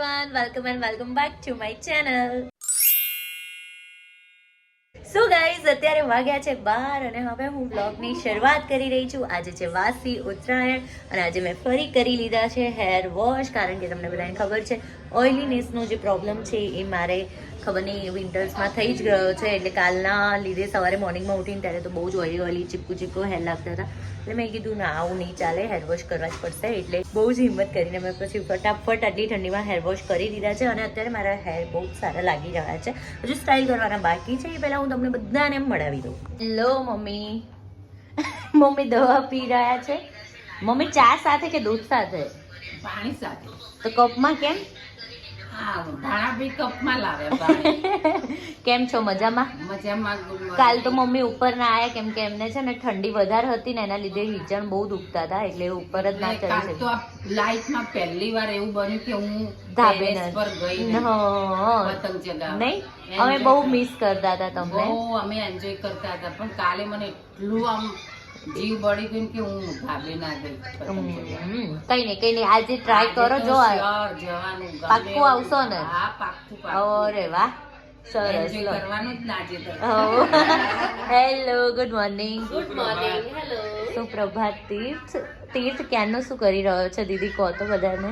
Everyone welcome and welcome back to my channel so guys અત્યારે વાગ્યા છે બાર અને હવે હું બ્લોગની શરૂઆત કરી રહી છું. આજે છે વાસી ઉત્તરાયણ અને આજે મેં ફરી કરી લીધા છે હેર વોશ કારણ કે તમને બધાને ખબર છે ઓઇલીનેસનો જે પ્રોબ્લેમ છે એ મારે ખબર નહીં વિન્ટર્સમાં થઈ જ ગયો છે. એટલે કાલના લીધે સવારે મોર્નિંગમાં ઉઠીને ત્યારે તો બહુ જ ઓઇલી ઓઇલી ચીપકું ચીપકું હેર લાગતા હતા. એટલે મેં કીધું ના આવું નહીં ચાલે હેર વોશ કરવા જ પડશે. એટલે બહુ જ હિંમત કરીને મેં પછી ફટાફટ આટલી ઠંડીમાં હેર વોશ કરી દીધા છે અને અત્યારે મારા હેર બહુ જ સારા લાગી રહ્યા છે. હજુ સ્ટાઇલ કરવાના બાકી છે એ પહેલાં હું તમને બધાને એમ મળાવી દઉં. Hello mummy. મમ્મી દવા પી રહ્યા છે. મમ્મી ચા સાથે કે દૂધ સાથે? પાણી સાથે. તો કપમાં કેમ? કેમ છો મજામાં? મજામાં કાલ તો મમ્મી ઉપર ના આવ્યા કેમ કે એમને છે ને ઠંડી વધારે હતી ને એના લીધે હિચણ બહુ દુખતા હતા એટલે ઉપર જ ના ચડી શકી લાઈફમાં પહેલી વાર એવું બન્યું કે હું ધાબે પર ગઈ પતંગ. નહીં અમે બહુ મિસ કરતા હતા તમને. અમે એન્જોય કરતા હતા પણ કાલે મને એટલું આમ જીવ બળી ગયું કે હું ભાભી ના ગઈ કઈ નહીં કઈ નહીં આજે ટ્રાય કરો જો પાક્કું આવશો ને? હા પાક્કું અરે વાહ સરસ hello good morning good morning hello સુપ્રભાત Tirth Tirth ક્યાંનો શું કરી રહ્યો છે દીદી? કહો તો બધાને.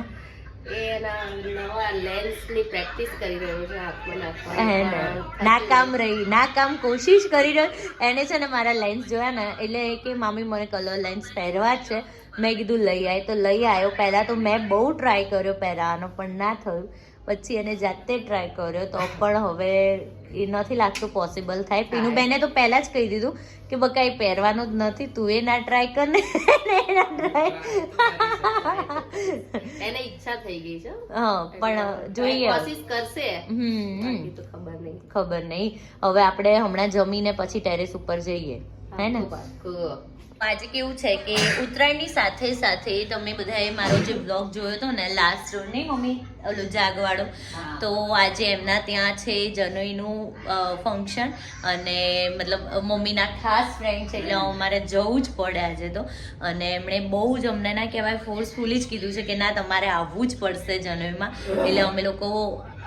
નાકામ રહી, નાકામ કોશિશ કરી રહ્યો. એને છે ને મારા લેન્સ જોયા એટલે કે મામી મને કલર લેન્સ પહેરવા છે. મેં કીધું, લઈ આય. તો લઈ આવ્યો પહેલાં તો મેં બહુ ટ્રાય કર્યો પહેરાવાનો, પણ ના થયું. પછી એને જાતે ટ્રાય કર્યો તો પણ હવે એ નથી લાગતું પોસિબલ થાય. પીનું બેને તો પહેલાં જ કહી દીધું કે બકા એ પહેરવાનું જ નથી તું એ ના ટ્રાય કર ને. એના ટ્રાય એને ઈચ્છા થઈ ગઈ છે હા. પણ જોઈએ કોશિશ કરશે. હમ. તો ખબર નહીં. ખબર નહીં. હવે આપણે હમણાં જમીને પછી ટેરેસ ઉપર જઈએ. હે ને. આજે કેવું છે કે ઉત્તરાયણની સાથે સાથે તમે બધાએ મારો જે બ્લોગ જોયો હતો ને લાસ્ટ નહીં મમ્મી? ઓલો જાગવાળો? તો આજે એમના ત્યાં છે જનોઈનું ફંક્શન અને મતલબ મમ્મીના ખાસ ફ્રેન્ડ છે એટલે અમારે જવું જ પડે આજે તો. અને એમણે બહુ જ અમને ના કહેવાય ફોર્સફુલી જ કીધું છે કે ના તમારે આવવું જ પડશે જનોઈમાં. એટલે અમે લોકો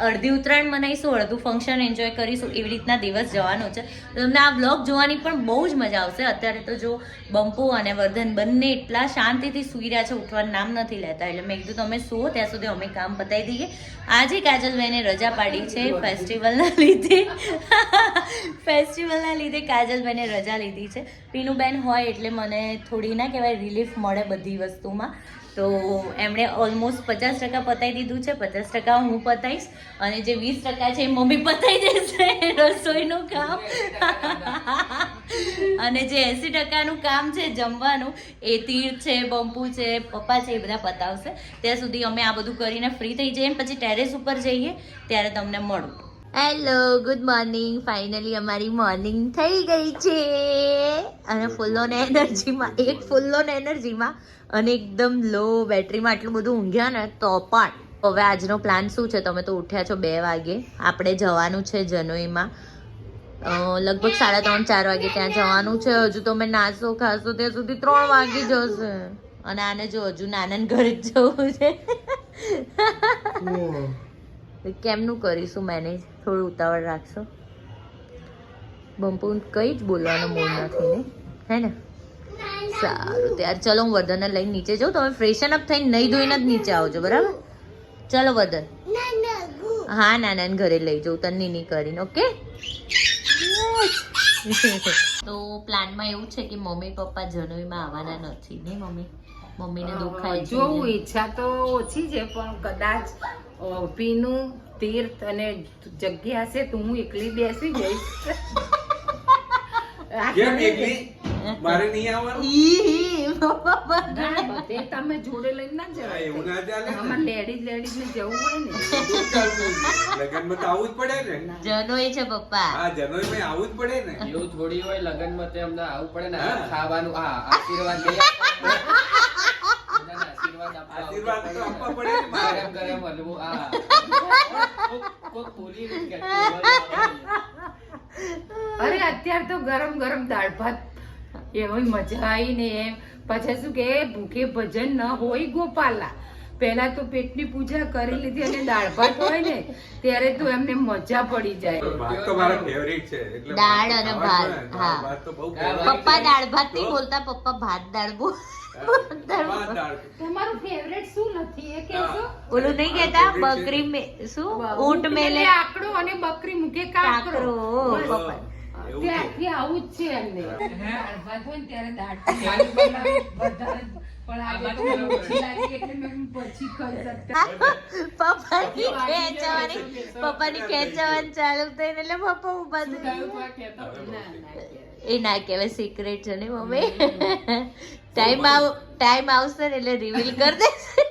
અડધી ઉત્તરાયણ મનાવીશું અડધું ફંક્શન એન્જોય કરીશું, એવી રીતના દિવસ જવાનો છે. તો તમને આ બ્લોગ જોવાની પણ બહુ જ મજા આવશે. અત્યારે તો જો બંપુ અને વર્ધન બંને એટલા શાંતિથી સૂઈ રહ્યા છે, ઉઠવાનું નામ નથી લેતા. એટલે મેં કીધું, તમે સુવો ત્યાં સુધી અમે કામ પતાવી દઈએ. આજે કાજલભાઈને રજા પાડી છે ફેસ્ટિવલના લીધે. ફેસ્ટિવલના લીધે કાજલભાઈને રજા લીધી છે. પીનુબેન હોય એટલે મને થોડી ના કહેવાય રિલીફ મળે બધી વસ્તુમાં. તો એમણે ઓલમોસ્ટ પચાસ ટકા પતાવી દીધું છે. પચાસ ટકા હું પતાવીશ અને જે વીસ ટકા છે એ મમ્મી પતાવી દેશે રસોઈનું કામ. અને જે એંસી ટકાનું કામ છે, જમવાનું, એ તીર છે, બંપુ છે, પપ્પા છે, એ બધા પતાવશે. ત્યાં સુધી અમે આ બધું કરીને ફ્રી થઈ જઈએ પછી ટેરેસ ઉપર જઈએ, ત્યારે તમને મળું. હેલો ગુડ મોર્નિંગ ફાઇનલી અમારી મોર્નિંગ થઈ ગઈ છે. અને ફૂલ ઓન એનર્જીમાં એક ફૂલ ઓન એનર્જીમાં અને એકદમ લો બેટરીમાં આટલું બધું ઊંઘ્યા ને તો પણ હવે આજનો પ્લાન શું છે? તમે તો ઉઠ્યા છો બે વાગે. આપણે જવાનું છે જનોઈમાં લગભગ સાડા ત્રણ ચાર વાગે ત્યાં જવાનું છે. હજુ તમે નાસ્તો ખાશો ત્યાં સુધી ત્રણ વાગી જશે અને આને જો હજુ નાનાને ઘરે જ જવું છે. કેમનું કરીશું મેનેજ થોડું ઉતાવળ રાખશો? બંપુ કઈ જ બોલવાનો મૂડ નથી ને? હે ને? સારું ત્યાર ચલો હું વર્ધનને લઈને નીચે જાઉં. તમે ફ્રેશન અપ થઈને નહીં ધોઈને જ નીચે આવજો બરાબર? ચલો વર્ધન. હા નાનાને ઘરે લઈ જાઉં તને નીની કરીને ઓકે? તો પ્લાનમાં એવું છે કે મમ્મી પપ્પા જનોઈમાં આવવાના નથી ને મમ્મી? મમ્મીને દુખાય જોવું ઈચ્છા તો ઓછી છે પણ કદાચ પીનું તીર્થ અને જગ્યા છે તો હું એકલી બેસી જઈશ. કેમ એકલી? મારે નહીં આવવાનું? ઈ, બધે તમે જોડે લઈને ના જવાય. એવું ના ચાલે. ને. લેડીઝ લેડીઝ ને જવું પડે ને. બધું જ ચાલતું હોય. લગ્નમાં તો આવું જ પડે ને? જનોઈ છે પપ્પા. હા આવું જ પડે ને? એવું થોડી હોય લગનમાં તે અમને આવું પડે ને ખાવાનું આ આશીર્વાદ લઈ આશીર્વાદ તો આપવા પડે. ને મારે. આ કોક-. અરે અત્યારે તો ગરમ ગરમ દાળ ભાત એવી મજા આવી ને એમ પછી શું કે ભૂખે ભજન ન હોય ગોપાલા પહેલા તો પેટની પૂજા કરી લીધી અને દાળ ભાત હોય ને ત્યારે તો એમને મજા પડી જાય ભાત તો મારા ફેવરિટ છે એટલે દાળ અને ભાત, હા. પપ્પા દાળ ભાત નહીં બોલતા પપ્પા ભાત દાળ બોલ. તમારું ફેવરેટ શું નથી? એ કહેશો? ઓલું નહીં કેતા બકરી મે શું? ઊંટ મેલે. આકડો અને બકરી મૂકે કાકરો. ત્યાંથી આવું જ છે એમને. ત્યારે દાળ બનાવી વધારે જ. પણ આજે તો મને ઓછી લાગી એટલે મેં પછી ખાઈ શકતા. પપ્પાની ખેંચવાની પપ્પાની ખેંચવાની ચાલુ થઈ એટલે પપ્પા ઊભા થઈ ના, ના, ના. એ ના કહેવાય સિક્રેટ છે ને મમ્મી. ટાઈમ આવ ટાઈમ આવશે ને એટલે રિવીલ કરી દેશે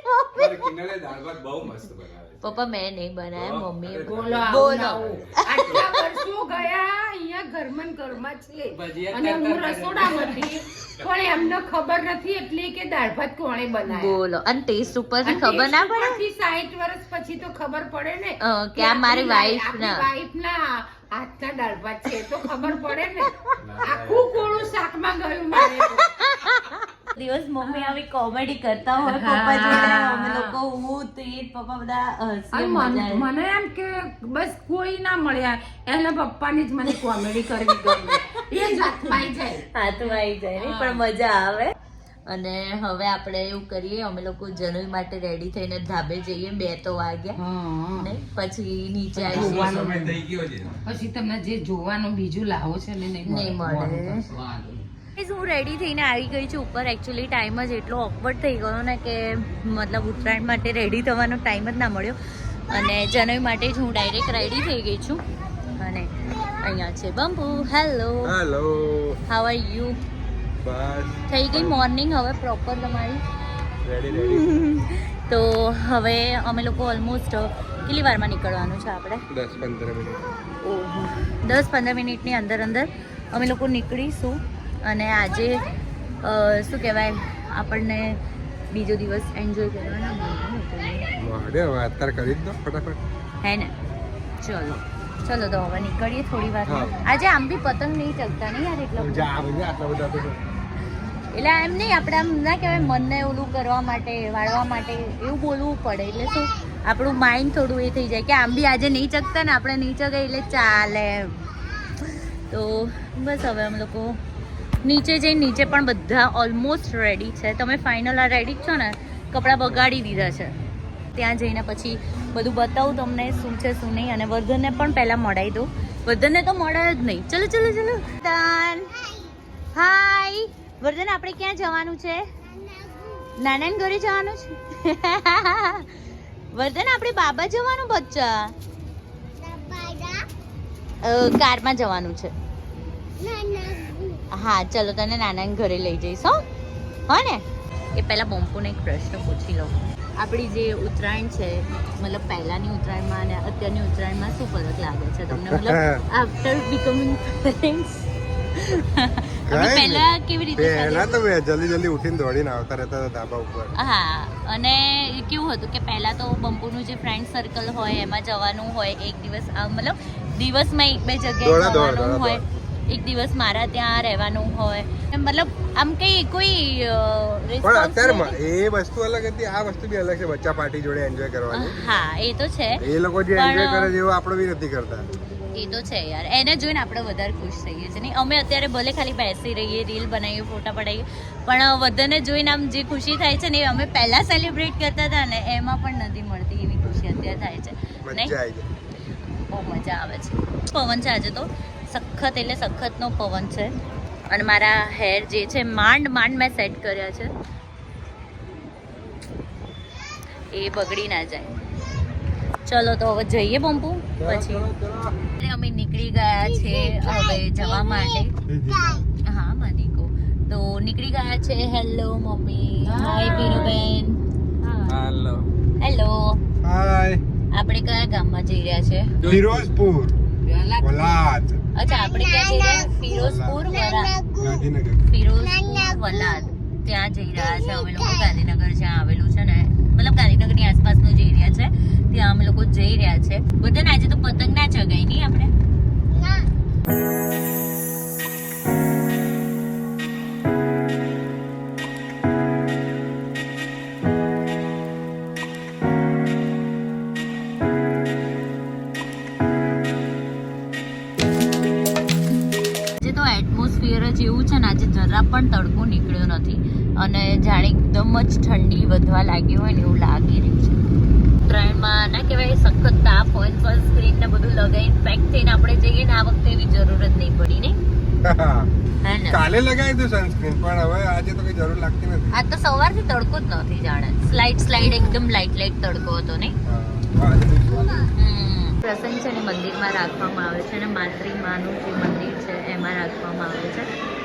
કિનલે દાળ ભાત બહુ મસ્ત બનાવે પપ્પા મેં નહીં બનાવ્યા મમ્મી બોલો બોલો. આટલા વર્ષો ગયા અહીંયા ઘરમાં ઘરમાં છે. અને હું રસોડામાં હતી. પણ એમને ખબર નથી એટલી કે દાળ ભાત કોણે બનાવ્યા. બોલો. અને ટેસ્ટ ઉપર ખબર ના પડે? પછી 60 વર્ષ પછી તો ખબર પડે ને કે આ મારી વાઈફ ના. વાઈફ ના હાથના દાળ ભાત છે તો ખબર પડે ને. આખું કોળું શાકમાં ગયું મારે. દિવસ મમ્મી આવી કોમેડી કરતા હોય પપ્પા જોડે. અમે લોકો હું તે પપ્પા બધા હસી મજા મને એમ કે બસ કોઈ ના મળ્યા એના પપ્પાની જ મને કોમેડી કરવી ગમે. એ જ હાથમાં જાય. હાથમાં આવી જાય પણ મજા આવે. અને હવે આપણે એવું કરીએ અમે લોકો જનોઈ માટે રેડી થઈને ધાબે જઈએ બે તો વાગ્યા. ને પછી નીચે છે. પછી તમને જે જોવાનું બીજું લાવો છે ને નહીં નહીં મળે. સ્વાદ. હું રેડી થઈને આવી ગઈ છું ઉપર. એકચ્યુઅલી ટાઈમ જ એટલો ઓકવર્ડ થઈ ગયો ને કે મતલબ ઉત્તરાયણ માટે રેડી થવાનો ટાઈમ જ ના મળ્યો. અને જનોઈ માટે જ હું ડાયરેક્ટ રેડી થઈ ગઈ છું. અને અહીંયા છે બંપુ hello hello how are you બસ. થઈ ગઈ મોર્નિંગ હવે પ્રોપર તમારી? રેડી રેડી તો હવે અમે લોકો ઓલમોસ્ટ કેટલી વારમાં નીકળવાનું છે આપણે? દસ પંદર મિનિટ. ઓહો. દસ પંદર મિનિટની અંદર અંદર અમે લોકો નીકળીશું. અને આજે શું કહેવાય આપણને બીજો દિવસ એન્જોય કરવાનો. અત્યારે કરી દો ફટાફટ. હે ને? ચલો ચલો તો હવે નીકળીએ થોડી વાર આજે આમ બી પતંગ નહીં ચગતા નહીં યાર એટલા એટલે એમ નહીં આપણે આમ ના કહેવાય મનને ઓલું કરવા માટે વાળવા માટે એવું બોલવું પડે. એટલે શું આપણું માઇન્ડ થોડું એ થઈ જાય કે આમ બી આજે નહીં ચગતા ને આપણે નહીં ચગે એટલે ચાલે તો બસ હવે અમે લોકો નીચે જઈને નીચે પણ બધા ઓલમોસ્ટ રેડી છે. તમે ફાઇનલ આ રેડી છો ને કપડાં બગાડી દીધા છે. ત્યાં જઈને પછી બધું બતાવું તમને શું છે શું નહીં. અને વર્ધનને પણ પહેલાં મળાવી દઉં. વર્ધનને તો મળે જ નહીં. ચલો ચલો ચલો. વર્ધન. હાય વર્ધન આપણે ક્યાં જવાનું છે? નાનાને ઘરે જવાનું છે? વર્ધન આપણે બાબા જવાનું બચ્ચા? કારમાં જવાનું છે. હા ચલો તને નાનાને ઘરે લઈ જઈશ હો. હો ને? એ પહેલાં બોમ્પુને એક પ્રશ્ન પૂછી લઉં. આપણી જે ઉત્તરાયણ છે મતલબ પહેલાંની ઉત્તરાયણમાં અને અત્યારની ઉત્તરાયણમાં શું ફરક લાગે છે તમને? મતલબ આફ્ટર બિકમિંગ પેરેન્ટ્સ પહેલા કેવી રીતે પહેલા તો જલ્દી જલ્દી ઉઠીને દોડીને આવતા રહેતા હતા ધાબા ઉપર. હા અને કેવું હતું કે પહેલાં તો બંપુનું જે ફ્રેન્ડ સર્કલ હોય એમાં જવાનું હોય એક દિવસ મતલબ દિવસમાં એક બે જગ્યાએ જવાનું હોય. એક દિવસ મારા ત્યાં રહેવાનું હોય. મતલબ આમ કઈ કોઈ પણ અત્યારે એ વસ્તુ અલગ હતી આ વસ્તુ બી અલગ છે બચ્ચા પાર્ટી જોડે એન્જોય કરવાની. હા એ તો છે. એ લોકો જે એન્જોય કરે છે એવું આપણે બી નથી કરતા. એ તો છે યાર. એને જોઈને આપણે વધારે ખુશ થઈએ છીએ. નહીં અમે અત્યારે ભલે ખાલી બેસી રહીએ રીલ બનાવીએ ફોટા પડાવીએ પણ વધારે જોઈને આમ જે ખુશી થાય છે ને એ અમે પહેલાં સેલિબ્રેટ કરતા હતા ને એમાં પણ નથી મળતી એવી ખુશી અત્યારે થાય છે. નહીં? મજા આવી જાય. બહુ મજા આવે છે. પવન છે આજે તો? સખત એટલે સખતનો પવન છે. અને મારા હેર જે છે માંડ માંડ મેં સેટ કર્યા છે. એ બગડી ના જાય. ચલો તો હવે જઈએ બંપુ પછી. એટલે અમે નીકળી ગયા છે હવે જવા માટે. હા માનિકો તો નીકળી ગયા છે. Hello mummy. હાય પીરુબેન હેલો હેલો હાય આપણે કયા ગામમાં જઈ રહ્યા છે? ફિરોઝપુર. વલાદ. અચ્છા આપણે ક્યાં જઈ રહ્યા? ફિરોઝપુર વલાદ ફિરોઝપુર વલાદ. ત્યાં જઈ રહ્યા છે અમે લોકો. ગાંધીનગર જ્યાં આવેલું છે ને. મતલબ ગાંધીનગરની આસપાસનો જે એરિયા છે. ત્યાં અમે લોકો જઈ રહ્યા છે. બધા આજે તો પતંગ ના ચગાઈ નહીં આપણે? ઠંડી વધવા લાગી હોય ને એવું લાગી રહ્યું છે. ઉત્તરાયણમાં ના કહેવાય સખત તાપ હોય સનસ્ક્રીન ને બધું લગાવીને પેક થઈને આપણે જઈએ ને આ વખતે એવી જરૂર જ નહીં પડી ને. હે. ને કાલે લગાવી દઉં સનસ્ક્રીન પણ હવે આજે તો કઈ જરૂર લાગતી નથી. આ તો સવારથી તડકો જ નથી જાણે. સ્લાઇડ સ્લાઇડ એકદમ લાઇટ લાઇટ તડકો હતો હા, પ્રસંગ છે ને મંદિરમાં રાખવામાં આવે છે અને માત્રી માનું જે મંદિર છે એમાં રાખવામાં આવે છે.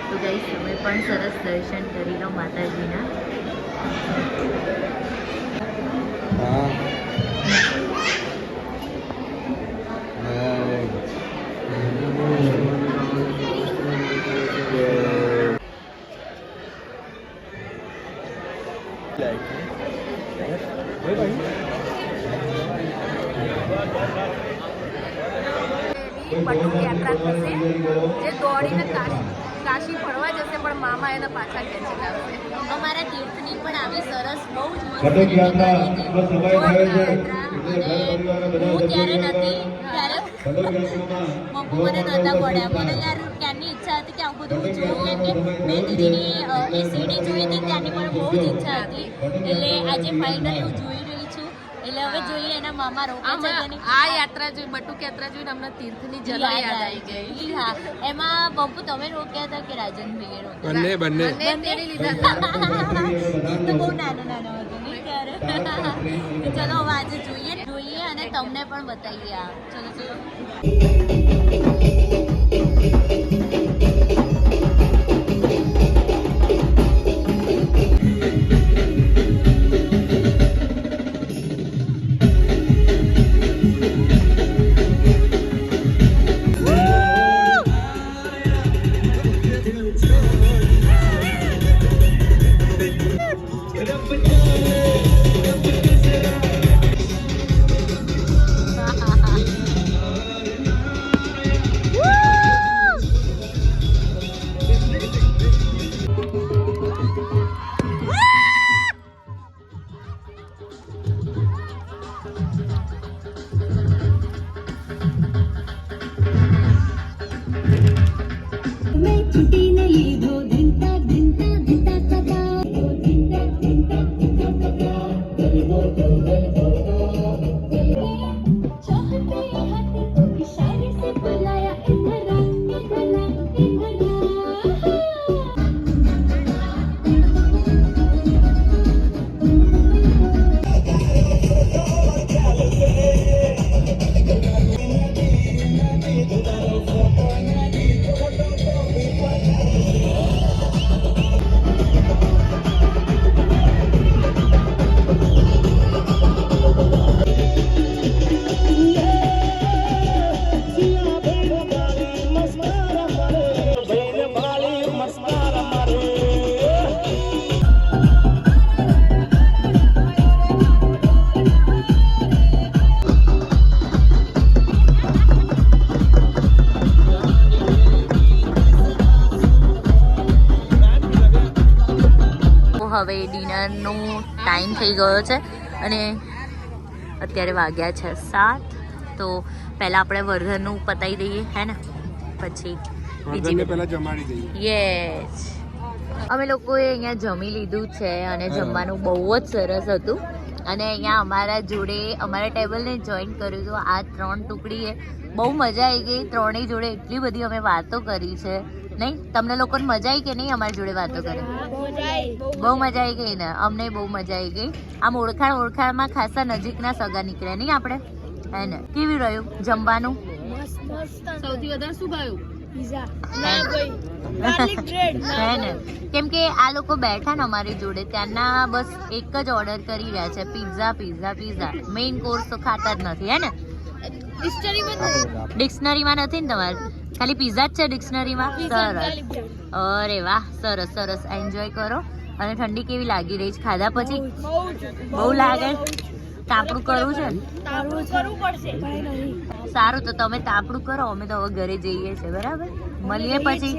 તો ગઈ તમે પણ સરસ દર્શન કરી લો માતાજીના. હા બટુક યાત્રા થશે જે દોડીને કાશી કાશી ફરવા જશે પણ મામા એના પાછા ખેંચી લાવશે અમારા તીર્થની પણ આવી સરસ બહુ જ મસ્ત કટક રીતે યાત્રા કરેલી. બસ સમય થાય છે. યાત્રા. એટલે ઘર પરિવારના બધા હું ત્યારે નથી ત્યારે કટક મને નહોતા પડ્યા મને યાર ક્યારની ઈચ્છા હતી કે આવું બધું જોઉં. કેમ કે મેં દીદીની એ સીડી જોઈ હતી ત્યાંની પણ બહુ જ ઈચ્છા હતી. એટલે આજે ફાઇનલી હું છું એટલે હવે જોઈએ એના મામા રોકે છે કે નહીં. આ યાત્રા જોઈ બટુક યાત્રા જોઈને અમને તીર્થની જરા યાદ આવી ગઈ. હા એમાં બપુ તમે રોક્યા હતા કે રાજનભાઈએ રોક્યા બંને બંને. બંને તેડી લીધા. તો બહુ નાનો નાનો હતો નહીં ચલો હવે આજે જોઈએ જોઈએ અને તમને પણ બતાવીએ આ. ચલો ચલો. ी હવે ડિનરનો ટાઈમ થઈ ગયો છે અને અત્યારે વાગ્યા છે સાત. તો પહેલાં આપણે વર્ધનનું પતાવી દઈએ હે ને? પછી બીજી બધી જમાડી દઈએ. યસ અમે લોકોએ અહીંયા જમી લીધું છે અને જમવાનું બહુ જ સરસ હતું. અને અહીંયા અમારા જોડે અમારા ટેબલને જોઈન કર્યું હતું. આ ત્રણ ટુકડીએ બહુ મજા આવી ગઈ. ત્રણેય જોડે એટલી બધી અમે વાતો કરી છે. નહીં તમને લોકોને મજા આવી કે નહીં અમારી જોડે વાતો કરે? બહુ મજા આવી ગઈ ને અમને બહુ મજા આવી ગઈ. આમ ઓળખાણ ઓળખાણમાં ખાસા નજીકના સગા નીકળ્યા નહીં આપણે? હે ને? કેવી રહ્યું જમવાનું? સૌથી વધારે શું ભાવ્યું? કેમ કે આ લોકો બેઠા ને અમારી જોડે ત્યાંના બસ એક જ ઓર્ડર કરી રહ્યા છે pizza pizza pizza. Main course તો ખાતા જ નથી હે ને? ડિક્શનરીમાં નથી ને તમારે? ખાલી પીઝા જ છે ડિક્શનરીમાં સરસ. અરે વાહ સરસ સરસ. એન્જોય કરો. અને ઠંડી કેવી લાગી રહી છે? ખાધા પછી? બહુ લાગે? તાપડું કરવું છે? ને સારું તો તમે તાપડું કરો. અમે તો હવે ઘરે જઈએ છે બરાબર? મળીએ પછી.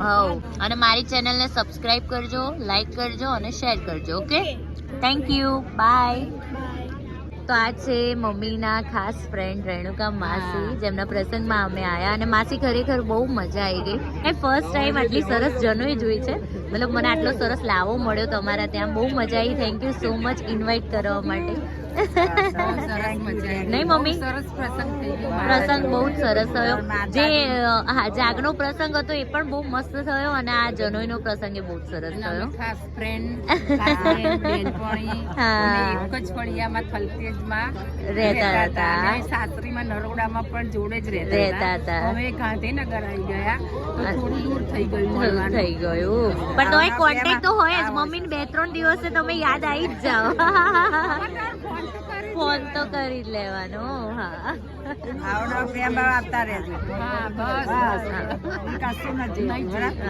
હવ. અને મારી ચેનલને સબસ્ક્રાઈબ કરજો લાઈક કરજો અને શેર કરજો ઓકે થેન્ક યુ બાય તો આ છે મમ્મીના ખાસ ફ્રેન્ડ રેણુકા માસી જેમના પ્રસંગમાં અમે આવ્યા અને માસી ખરેખર બહુ મજા આવી ગઈ. એ ફર્સ્ટ ટાઈમ આટલી સરસ જનોઈ જોઈ છે. મતલબ મને આટલો સરસ લાવો મળ્યો તમારા ત્યાં. બહુ મજા આવી. Thank you so much invite કરવા માટે. નહીં મમ્મી? સરસ પ્રસંગ પ્રસંગ બહુ જ સરસ થયો. જે જાગનો પ્રસંગ હતો એ પણ બહુ મસ્ત થયો અને આ જનોઈનો પ્રસંગ એ બહુ જ સરસ થયો. ખાસ ફ્રેન્ડ એક જ ફળિયામાં થલતેજમાં રહેતા હતા. સાસરીમાં નરોડામાં પણ જોડે જ રહેતા હતા. હવે ગાંધીનગર આવી ગયા. તો થોડું દૂર થઈ ગયું થઈ ગયું. પણ તોય કોન્ટેક્ટ તો હોય જ મમ્મી બે ત્રણ દિવસે તમે યાદ આવી જ જાઓ. ફોન તો કરી જ લેવાનો હા હા. બસ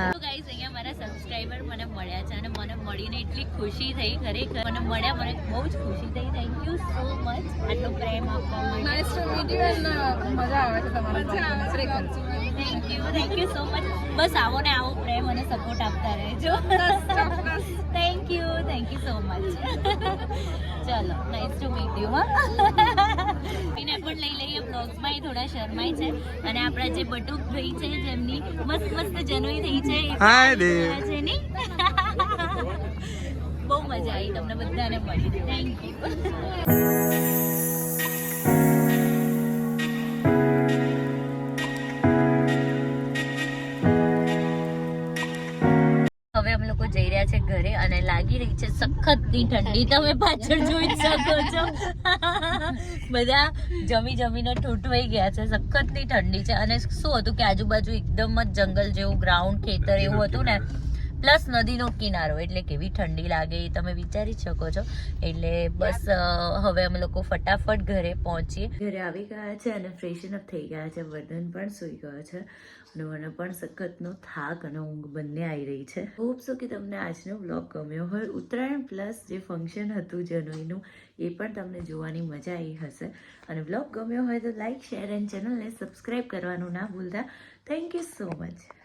તો ગાઈસ અહીંયા મારા સબસ્ક્રાઇબર મને મળ્યા છે અને મને મળીને એટલી ખુશી થઈ ખરેખર. મને મળ્યા મને બહુ જ ખુશી થઈ. થેન્ક યુ સો મચ આટલો પ્રેમ આપવા માટે. મજા આવે છે તમારા thank you thank you so much બસ આવો ને આવો પ્રેમ અને સપોર્ટ આપતા રહેજો. Thank you thank you so much ચલો નાઇસ ટુ મીટ યુ હા. એને પણ લઈ લઈએ બ્લોગ્સમાં એ થોડા શરમાય છે. અને આપણા જે બટુક ભાઈ છે જેમની મસ્ત મસ્ત જનોઈ થઈ છે છે ની. બહુ મજા આવી તમને બધાને મળી. થેન્ક યુ રહ્યા છે ઘરે અને લાગી રહી છે સખતની ઠંડી. તમે પાછળ જોઈ શકો છો. બધા જમી જમીને ઠૂંઠવાઈ ગયા છે. સખતની ઠંડી છે. અને શું હતું કે આજુબાજુ એકદમ જ જંગલ જેવું ગ્રાઉન્ડ ખેતર એવું હતું ને. પ્લસ નદીનો કિનારો, એટલે કેવી ઠંડી લાગે એ તમે વિચારી શકો છો. એટલે બસ હવે અમે લોકો ફટાફટ ઘરે પહોંચીએ. ઘરે આવી ગયા છે અને ફ્રેશન અપ થઈ ગયા છે. વર્ધન પણ સૂઈ ગયો છે અને મને પણ સખતનો થાક અને ઊંઘ બંને આવી રહી છે. હોપ સો કે તમને આજનો બ્લોગ ગમ્યો હોય. ઉત્તરાયણ પ્લસ જે ફંક્શન હતું જનોઈનું એ પણ તમને જોવાની મજા આવી હશે. અને બ્લોગ ગમ્યો હોય તો લાઇક શેર એન્ડ ચેનલને સબસ્ક્રાઈબ કરવાનું ના ભૂલતા. Thank you so much